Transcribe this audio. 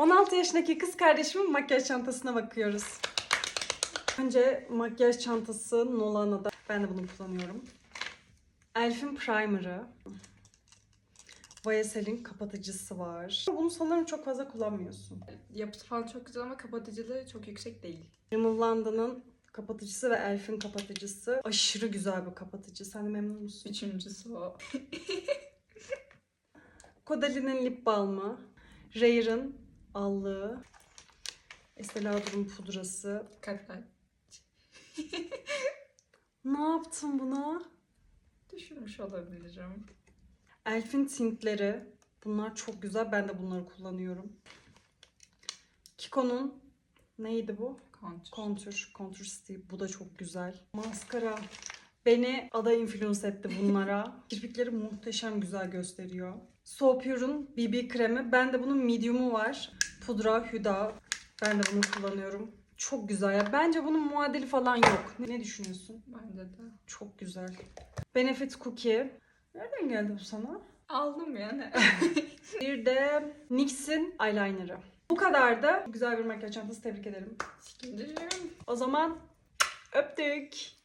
16 yaşındaki kız kardeşimin makyaj çantasına bakıyoruz. Önce makyaj çantası Nolana'da. Ben de bunu kullanıyorum. Elf'in primer'ı. Vayasel'in kapatıcısı var. Bunu sanırım çok fazla kullanmıyorsun. Yapısı falan çok güzel ama kapatıcılığı çok yüksek değil. Rimmel London'ın kapatıcısı ve Elf'in kapatıcısı. Aşırı güzel bir kapatıcı. Sen de memnun musun? Üçüncüsü o. Caudaly'nin lip balmı. Rayer'ın allığı. Estee Lauder'ın pudrası. Kalpler. Ne yaptın buna? Düşürmüş olabilirim. Elf'in tintleri. Bunlar çok güzel. Ben de bunları kullanıyorum. Kiko'nun neydi bu? Kontür. Kontür. Kontür Steve. Bu da çok güzel. Maskara. Beni ada influence etti bunlara. Kirpikleri muhteşem güzel gösteriyor. So Pure'un BB kremi. Bende bunun medium'u var. Pudra, Huda. Ben de bunu kullanıyorum. Çok güzel ya. Bence bunun muadili falan yok. Ne düşünüyorsun? Bence de. Çok güzel. Benefit Cookie. Nereden geldi bu sana? Aldım yani. Bir de NYX'in eyeliner'ı. Bu kadar da güzel bir makyaj çantası tebrik ederim. Sikindiriyorum. O zaman öptük.